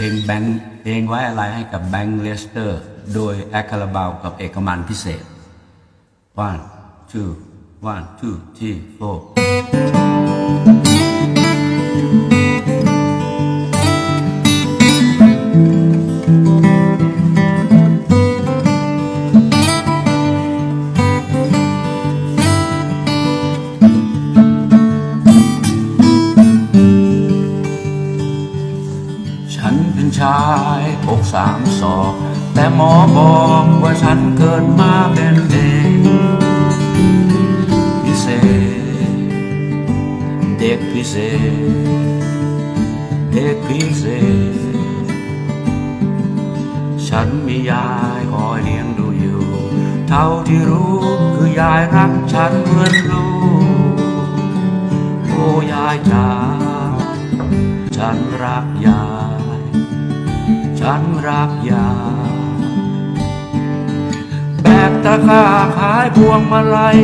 ลงแบงค์เพลงไว้อะไรให้กับแบงค์เลสเตอร์ โดยแอคคาราบาวกับเอกมันพิเศษ one two one two three four ฉันเป็นชายอกสามศอก แต่หมอบอกว่าฉันเกิดมาเป็นเด็กพิเศษ เด็กพิเศษ เด็กพิเศษ ฉันมียายคอยเลี้ยงดูอยู่ เท่าที่รู้คือยายรักฉันเหมือนลูกโอ้ยายจ๋าฉันรักยาย ฉันรักยายแบกตะก้าขายพวงมาลัย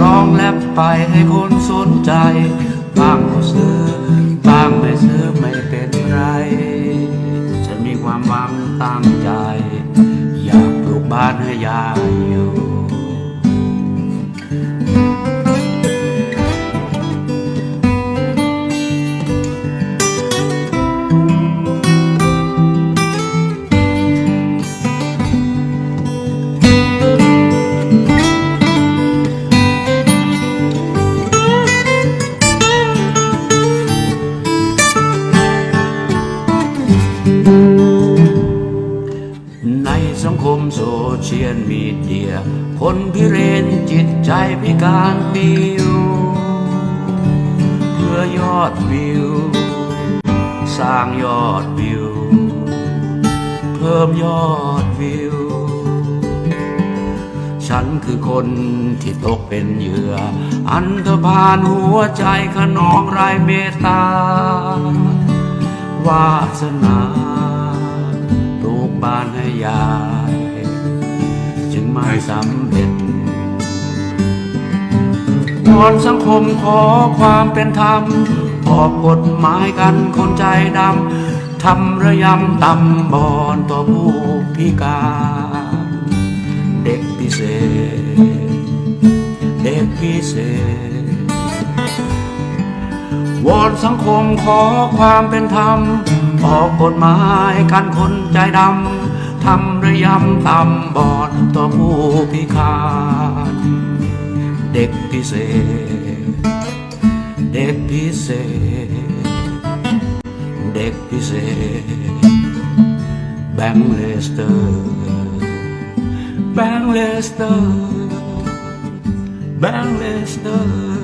ร้องแลบไปให้คนสนใจบางก็ซื้อบางไม่ซื้อไม่เป็นไร ฉันมีความหวังตั้งใจ อยากปลูกบ้านให้ยายอยู่ สังคมโซเชียลมีเดีย คนพิเรนจิตใจพิการมีอยู่เพื่อยอดวิว สร้างยอดวิว เพิ่มยอดวิว ฉันคือคนที่ตกเป็นเหยื่อ อันธพาลหัวใจขนองไรเมตตาวาสนาปลูกบ้านให้ยา ไม่สำเร็จวอนสังคมขอความเป็นธรรม ออกกฎหมายกันคนใจดำทำระยำตำบอนต่อผู้พิการ เด็กพิเศษ เด็กพิเศษวอนสังคมขอความเป็นธรรม ออกกฎหมายกันคนใจดำ ทำระยำตำบอดต่อผู้พิการเด็กพิเศษ เด็กพิเศษ เด็กพิเศษ แบงค์เลสเตอร์ แบงค์เลสเตอร์ แบงค์เลสเตอร์